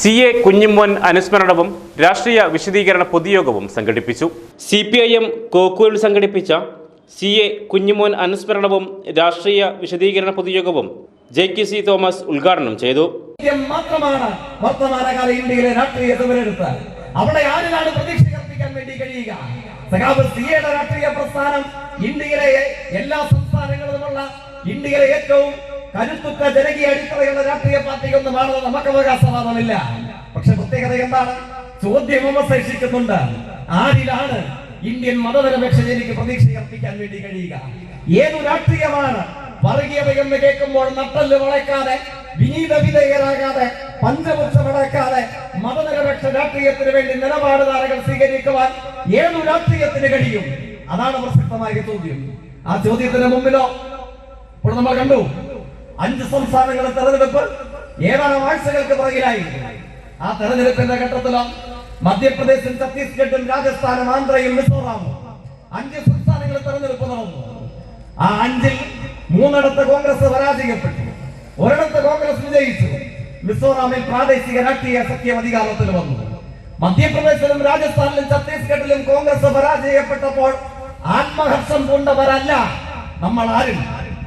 C A Kunjumon അനുസ്മരണവും രാഷ്ട്രീയ വിശദീകരണ പൊതുയോഗവും സംഘടിപ്പിച്ചു. സി പി ഐ എം കോക്കൂരിൽ സംഘടിപ്പിച്ച സി എ കുഞ്ഞിമോൻ അനുസ്മരണവും രാഷ്ട്രീയ വിശദീകരണ പൊതുയോഗവും ജെ കെ സി തോമസ് ഉദ്ഘാടനം ചെയ്തു. മാത്രമാണ് വർത്തമാനകാല ഇന്ത്യയിലെ രാഷ്ട്രീയ സമരെടുത്ത് അവിടെ ആരിലാണ് പ്രതീക്ഷ കൽപ്പിക്കാൻ വേണ്ടി കഴിയുക? സഖാബ് സിയുടെ രാഷ്ട്രീയ പ്രസ്ഥാനം ഇന്ത്യയിലെ എല്ലാ സംസ്ഥാനങ്ങളിലുമുള്ള ഇന്ത്യയിലെ ഏറ്റവും കരുത്തുറ്റ ജനകീയ അടിത്തറയുള്ള രാഷ്ട്രീയ പാർട്ടിയൊന്നുമാണെന്ന് നമുക്ക് അവകാശവാദമില്ല പക്ഷെ പ്രത്യേകത എന്താണ്? ചോദ്യം വിമർശിക്കുന്നുണ്ട് ആരിലാണ് ഇന്ത്യൻ മതനിരപേക്ഷ ജനിക്ക് പ്രതീക്ഷ അർപ്പിക്കാൻ വേണ്ടി കഴിയുക? ഏതു രാഷ്ട്രീയമാണ്? വർഗീയതയെന്ന് കേൾക്കുമ്പോൾ നട്ടൽ വളയ്ക്കാതെ വിനീത വിധേയരാകാതെ പഞ്ചപുച്ഛമടക്കാതെ മതനിരപേക്ഷ രാഷ്ട്രീയത്തിന് വേണ്ടി നിലപാടുകാരകൾ സ്വീകരിക്കുവാൻ ഏതു രാഷ്ട്രീയത്തിന് കഴിയും? അതാണ് പ്രസക്തമായ ചോദ്യം. ആ ചോദ്യത്തിന് മുമ്പിലോ? ഇപ്പോൾ നമ്മൾ കണ്ടു. അഞ്ച് സംസ്ഥാനങ്ങളെ തെരഞ്ഞെടുപ്പ് ഏതാനും ആഴ്ചകൾക്ക് പുറകിലായി. ആ തെരഞ്ഞെടുപ്പിന്റെ ഘട്ടത്തിലോ മധ്യപ്രദേശും ഛത്തീസ്ഗഡും രാജസ്ഥാനും ആന്ധ്രയും മിസോറാമും അഞ്ച് സംസ്ഥാനങ്ങളിൽ തെരഞ്ഞെടുപ്പ് നടന്നു. ആ അഞ്ചിൽ മൂന്നിടത്ത് കോൺഗ്രസ് പരാജയപ്പെട്ടു. ഒരിടത്ത് കോൺഗ്രസ് വിജയിച്ചു. മിസോറാമിൽ പ്രാദേശിക രാഷ്ട്രീയ സഖ്യം അധികാരത്തിൽ വന്നു. മധ്യപ്രദേശിലും രാജസ്ഥാനിലും ഛത്തീസ്ഗഡിലും കോൺഗ്രസ് പരാജയപ്പെട്ടപ്പോൾ ആത്മഹർഷം കൊണ്ടവരല്ല നമ്മൾ ആരും.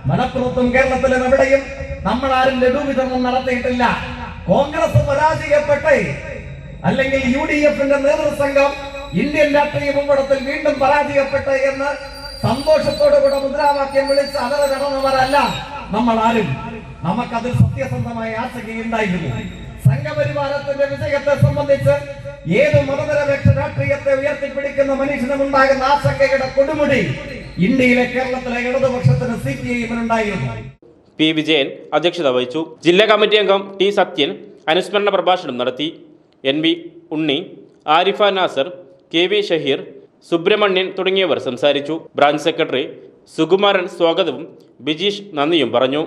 മലപ്പുറത്തും കേരളത്തിലും എവിടെയും നമ്മൾ ആരും ലഡു വിതരണം നടത്തിയിട്ടില്ല. കോൺഗ്രസ് പരാജയപ്പെട്ടേ. അല്ലെങ്കിൽ യു ഡി എഫിന്റെ നേതൃസംഘം ഇന്ത്യൻ രാഷ്ട്രീയ മുമ്പടത്തിൽ വീണ്ടും പരാജയപ്പെട്ടെ എന്ന് സന്തോഷത്തോടുകൂടെ മുദ്രാവാക്യം വിളിച്ച് അതര കടന്നവരല്ല നമ്മൾ ആരും നമുക്കതിൽ സത്യസന്ധമായ ആശങ്കയുണ്ടായിരുന്നു സംഘപരിവാരത്തിന്റെ വിജയത്തെ സംബന്ധിച്ച് ഏത് മതനിരപേക്ഷ രാഷ്ട്രീയത്തെ ഉയർത്തിപ്പിടിക്കുന്ന മനുഷ്യനുമുണ്ടാകുന്ന ആശങ്കയുടെ കൊടുമുടി ഇന്ത്യയിലെ കേരളത്തിലെ ഇടതുപക്ഷത്തിന് സി പി ഐഎമ്മിനുണ്ടായിരുന്നു പി വിജയൻ അധ്യക്ഷത വഹിച്ചു. ജില്ലാ കമ്മിറ്റി അംഗം ടി സത്യൻ അനുസ്മരണ പ്രഭാഷണം നടത്തി. N V Unni Arifa Nasar K V Shaheer Subramanian തുടങ്ങിയവർ സംസാരിച്ചു. ബ്രാഞ്ച് സെക്രട്ടറി സുകുമാരൻ സ്വാഗതവും ബിജീഷ് നന്ദിയും പറഞ്ഞു.